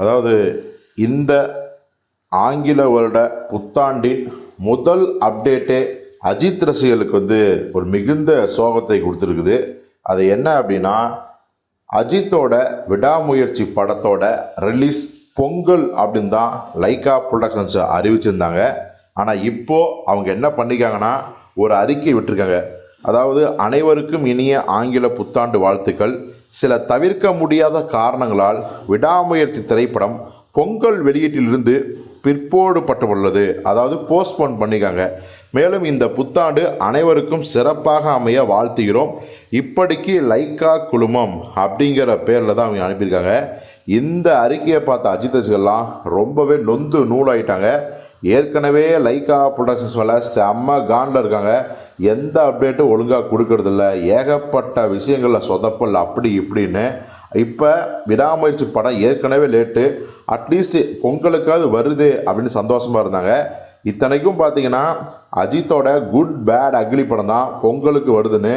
அதாவது இந்த ஆங்கில வருட புத்தாண்டின் முதல் அப்டேட்டே அஜித் ரசிகர்களுக்கு வந்து ஒரு மிகுந்த சோகத்தை கொடுத்துருக்குது. அது என்ன அப்படின்னா அஜித்தோட விடாமுயற்சி படத்தோட ரிலீஸ் பொங்கல் அப்படின்னு தான் லைக்கா ப்ரொடக்ஷன்ஸை அறிவிச்சிருந்தாங்க. ஆனால் இப்போது அவங்க என்ன பண்ணிக்காங்கன்னா ஒரு அறிக்கை விட்டிருக்காங்க. அதாவது அனைவருக்கும் இனிய ஆங்கில புத்தாண்டு வாழ்த்துக்கள். சில தவிர்க்க முடியாத காரணங்களால் விடாமுயற்சி திரைப்படம் பொங்கல் வெளியீட்டிலிருந்து பிற்போடுபட்டுள்ளது. அதாவது போஸ்ட்போன் பண்ணிக்காங்க. மேலும் இந்த புத்தாண்டு அனைவருக்கும் சிறப்பாக அமைய வாழ்த்துகிறோம். இப்படிக்கு லைக்கா குழுமம் அப்படிங்கிற பேரில் தான் அவங்க அனுப்பியிருக்காங்க. இந்த அறிக்கையை பார்த்த அஜித் ரசிகர்லாம் ரொம்பவே நொந்து நூலாயிட்டாங்க. ஏற்கனவே லைக்கா ப்ரொடக்ஷன்ஸ் மேலே செம்ம காண்டில் இருக்காங்க. எந்த அப்டேட்டும் ஒழுங்காக கொடுக்கறதில்ல. ஏகப்பட்ட விஷயங்களில் சொதப்பல் அப்படி இப்படின்னு. இப்போ விடாமுயற்சி படம் ஏற்கனவே லேட்டு. அட்லீஸ்ட் பொங்கலுக்காவது வருது அப்படின்னு சந்தோஷமாக இருந்தாங்க. இத்தனைக்கும் பார்த்தீங்கன்னா அஜித்தோட குட் பேட் அக்லி படம் தான் பொங்கலுக்கு வருதுன்னு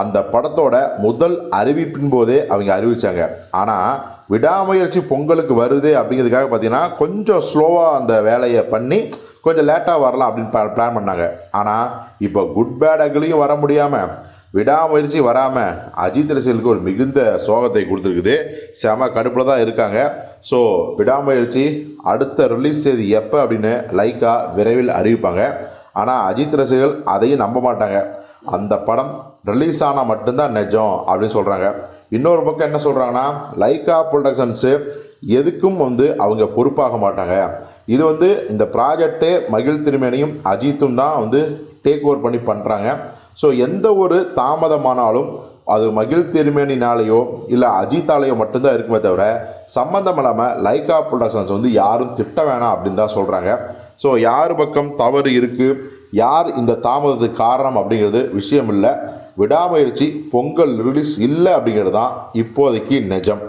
அந்த படத்தோட முதல் அறிவிப்பின் போதே அவங்க அறிவித்தாங்க ஆனால் விடாமுயற்சி பொங்கலுக்கு வருது அப்படிங்கிறதுக்காக பார்த்தீங்கன்னா கொஞ்சம் ஸ்லோவாக அந்த வேலையை பண்ணி கொஞ்சம் லேட்டாக வரலாம் அப்படின்னு பிளான் பண்ணாங்க. ஆனால் இப்போ குட் பேட் அக்லியும் வர முடியாமல் விடாமுயற்சி வராமல் அஜித் ரசிகர்களுக்கு ஒரு மிகுந்த சோகத்தை கொடுத்துருக்குது. செம கடுப்பில் தான் இருக்காங்க. ஸோ விடாமுயற்சி அடுத்த ரிலீஸ் தேதி எப்போ அப்படின்னு லைக்கா விரைவில் அறிவிப்பாங்க. ஆனால் அஜித் ரசிகர்கள் அதையும் நம்ப மாட்டாங்க. அந்த படம் ரிலீஸ் ஆனால் மட்டும்தான் நிஜம் அப்படின்னு சொல்கிறாங்க இன்னொரு பக்கம் என்ன சொல்கிறாங்கன்னா லைக்கா ப்ரொடக்ஷன்ஸு எதுக்கும் வந்து அவங்க பொறுப்பாக மாட்டாங்க. இது வந்து இந்த ப்ராஜெக்டே மகிழ் திருமேனியும் அஜித்தும் தான் வந்து டேக் ஓவர் பண்ணி பண்ணுறாங்க ஸோ எந்த ஒரு தாமதமானாலும் அது மகிழ் திருமேனினாலேயோ இல்லை அஜித்தாலேயோ மட்டும்தான் இருக்குமே தவிர சம்மந்தம் இல்லாமல் லைக்கா ப்ரொடக்ஷன்ஸ் வந்து யாரும் திட்ட வேணாம் அப்படின்னு தான் சொல்கிறாங்க ஸோ யார் பக்கம் தவறு இருக்குது யார் இந்த தாமதத்துக்கு காரணம் அப்படிங்கிறது விஷயம் இல்லை. விடாமுயற்சி பொங்கல் ரிலீஸ் இல்லை அப்படிங்கிறது தான் இப்போதைக்கு நிஜம்.